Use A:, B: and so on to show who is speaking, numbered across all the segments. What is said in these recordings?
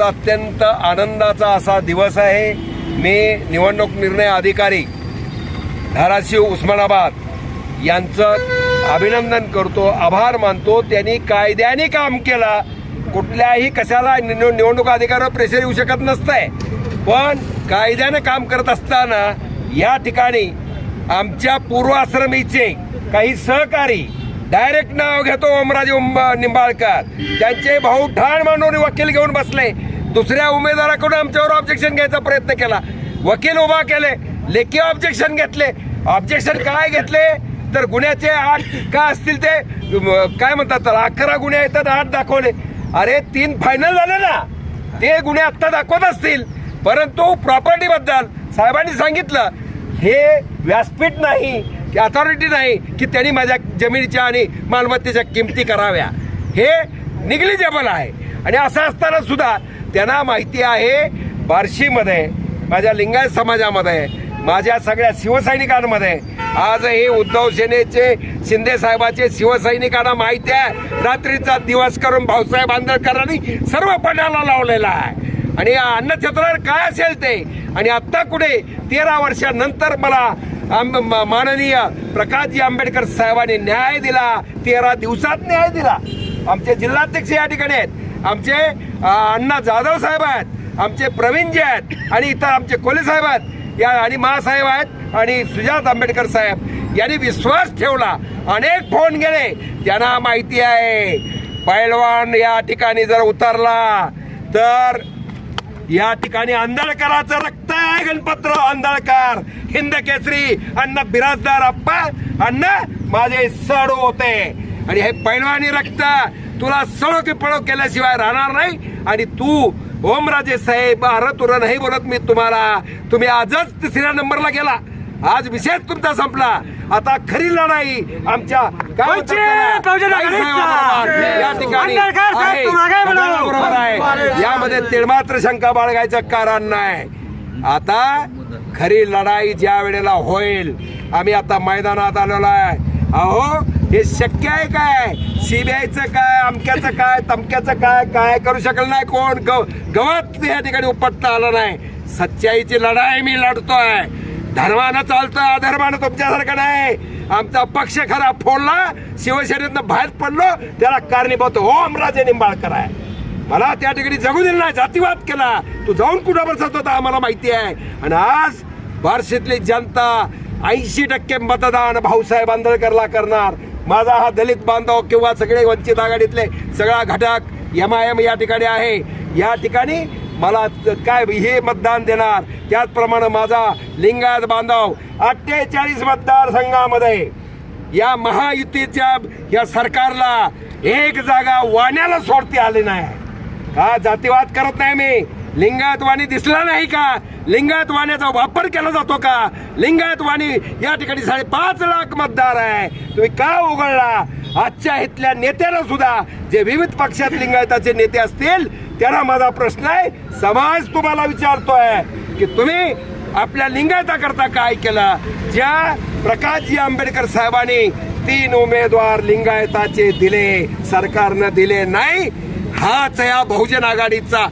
A: अत्यंत आनंदाचा असा दिवस आहे. मी निवडणूक निर्णय अधिकारी धाराशिव उस्मानाबाद यांचं अभिनंदन करतो आभार मानतो. त्यांनी कायद्याने काम केला. कुठल्याही कशाला निवडणूक अधिकाऱ्यावर प्रेशर येऊ शकत नसतंय. पण कायद्यानं काम करत असताना या ठिकाणी आमच्या पूर्वाश्रमीचे काही सहकारी डायरेक्ट नाव घेतो ओमराजे निंबाळकर. त्यांचे भाऊ ठाण मांडून वकील घेऊन बसले. दुसऱ्या उमेदवाराकडून आमच्यावर ऑब्जेक्शन घ्यायचा प्रयत्न केला. वकील उभा केले. लेखी ऑब्जेक्शन घेतले. ऑब्जेक्शन काय घेतले? तर गुन्ह्याचे आठ का असतील ते काय म्हणतात तर अकरा गुन्हे आहेत तर आठ दाखवले. अरे तीन फायनल झाले ना. ते गुन्हे आत्ता दाखवत असतील. परंतु प्रॉपर्टीबद्दल साहेबांनी सांगितलं हे व्यासपीठ नाही. अथॉरिटी नाही की त्यांनी माझ्या जमिनीच्या आणि मालमत्तेच्या किमती कराव्या. हे निग्लिजेबल आहे. आणि असं असताना सुद्धा त्यांना माहिती आहे बार्शीमध्ये माझ्या लिंगायत समाजामध्ये माझ्या सगळ्या शिवसैनिकांमध्ये. आजही उद्धव सेनेचे शिंदे साहेबाचे शिवसैनिकांना माहिती आहे रात्रीचा दिवस करून भाऊसाहेब आंदळकरांनी सर्व पणाला लावलेला आहे. आणि या अन्नछत्रावर काय असेल ते? आणि आत्ता कुठे? तेरा वर्षानंतर मला माननीय प्रकाशजी आंबेडकर साहेबांनी न्याय दिला तेरा दिवसात न्याय दिला. आमचे जिल्हाध्यक्ष या ठिकाणी आहेत आमचे अण्णा जाधव साहेब आहेत आमचे प्रवीणजी आहेत आणि इतर आमचे कोले साहेब आहेत या आणि मासाहेब आहेत आणि सुजात आंबेडकर साहेब. यांनी विश्वास ठेवला अनेक फोन गेले त्यांना माहिती आहे पैलवान या ठिकाणी जर उतरला तर या ठिकाणी आंधळकराचं रक्त आहे गणपतराव आंधळकर हिंद केसरी अण्णा बिराजदार अप्पा अण्णा माझे सडू होते. आणि हे पैलवानी रक्त तुला सडो की पळो केल्याशिवाय राहणार नाही. आणि तू ओमराजे साहेब अरे तुला नाही बोलत मी तुम्हाला. तुम्ही आजच तिसऱ्या नंबरला गेला. आज विषयच तुमचा संपला. आता खरी लढाई आमच्या या ठिकाणी यामध्ये तिळमात्र शंका बाळगायचं कारण नाही. आता खरी लढाई ज्या वेळेला होईल आम्ही आता मैदानात आलेलो आहे. अहो हे शक्य आहे काय? सीबीआयचं काय अमक्याचं काय तमक्याचं काय काय करू शकलं नाही कोण? गव गवत या ठिकाणी उपटता आलं नाही. सच्चाईची लढाई मी लढतोय. धर्मानं चालतोय अधर्मानं तुमच्यासारखं नाही. आमचा पक्ष खरा फोडला शिवसेनेतनं बाहेर पडलो त्याला कारणीभूत. हो, ओम राजे निंबाळकर आहे. मला त्या ठिकाणी जगू दिलं नाही जातीवाद केला. तू जाऊन कुठं बसत होता आम्हाला माहिती आहे. आणि आज बार्शीतली जनता ऐंशी टक्के मतदान भाऊसाहेब आंदळकरला करणार. माझा हा दलित बांधव किंवा सगळे वंचित आघाडीतले सगळा घटक एम आय एम या ठिकाणी आहे. या ठिकाणी मला काय हे मतदान देणार? त्याचप्रमाणे माझा लिंगायत बांधव अठ्ठेचाळीस मतदारसंघामध्ये या महायुतीच्या या सरकारला एक जागा वाण्याला सोडते आले नाही. हा जातीवाद करत नाही मी. लिंगायत वाणी दिसला नाही का? लिंगायत वाण्याचा वापर केला जातो का? लिंगायत वाणी या ठिकाणी साडेपाच लाख मतदार आहे. तुम्ही का उघडला? आजच्या इथल्या नेत्याला सुद्धा जे विविध पक्षात लिंगायताचे नेते असतील त्यांना माझा प्रश्न आहे. समाज तुम्हाला विचारतोय की तुम्ही आपल्या लिंगायताकरता काय केलं? ज्या प्रकाशजी आंबेडकर साहेबांनी तीन उमेदवार लिंगायताचे दिले सरकारनं दिले नाही हाच या बहुजन आघाडीचा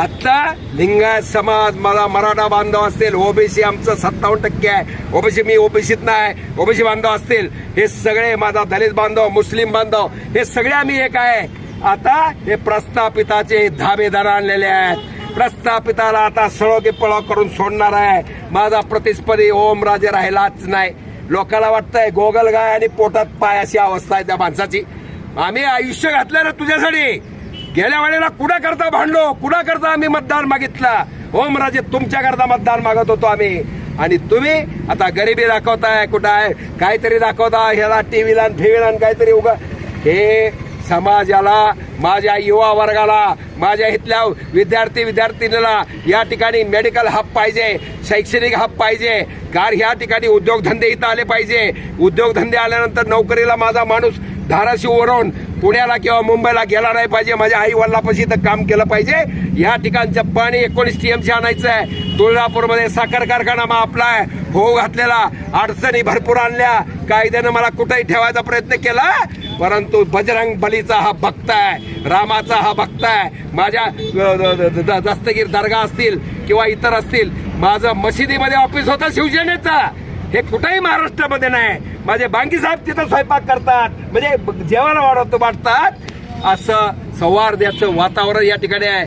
A: आता लिंगायत समाज मला मराठा बांधव असतील ओबीसी आमचं सत्तावन्न टक्के आहे. ओबीसी मी ओबीसीत नाही ओबीसी बांधव असतील. हे सगळे माझा दलित बांधव मुस्लिम बांधव हे सगळे आम्ही एक आहे. आता हे प्रस्थापिताचे धाबेदार आणलेले आहेत. प्रस्थापिताला आता सळो की पळो करून सोडणार आहे. माझा प्रतिस्पर्धी ओम राजे राहिलाच नाही. लोकांना वाटतंय गोगल गाय आणि पोटात पाय अशी अवस्था आहे त्या माणसाची. आम्ही आयुष्य घातलं ना तुझ्यासाठी. गेल्या वेळेला कुणा करता भांडलो? कुणा करता आम्ही मतदान मागितला? ओम राजे मतदान मागत होतो आम्ही. आणि तुम्ही आता गरिबी दाखवताय कुठं आहे? काहीतरी दाखवता ह्याला टीव्हीला फिवीला काहीतरी उगा हे समाजाला माझ्या युवा वर्गाला माझ्या इथल्या विद्यार्थी विद्यार्थिनीला या ठिकाणी मेडिकल हब पाहिजे शैक्षणिक हब पाहिजे. कार ह्या ठिकाणी उद्योगधंदे इथं आले पाहिजे. उद्योगधंदे आल्यानंतर नोकरीला माझा माणूस धाराशिववरून पुण्याला किंवा मुंबईला गेला नाही पाहिजे. माझ्या आई वडिलापाशी इथं काम केलं पाहिजे. या ठिकाणचं पाणी एकोणीस टी एमसी आणायचं आहे. तुळजापूरमध्ये साखर कारखाना मग आपला आहे. हो घातलेला. अडचणी भरपूर आणल्या. कायद्यानं मला कुठेही ठेवायचा प्रयत्न केला. परंतु बजरंग बलीचा हा भक्त आहे रामाचा हा भक्त आहे माझ्या दस्तगीर दर्गा असतील किंवा इतर असतील माझं मशिदीमध्ये ऑफिस होतं शिवसेनेचा. हे कुठेही महाराष्ट्रामध्ये नाही. माझे बांगी साहेब तिथं स्वयंपाक करतात. म्हणजे जेवण वाढवतो वाटतात असं सौहार्दाचं वातावरण या ठिकाणी आहे.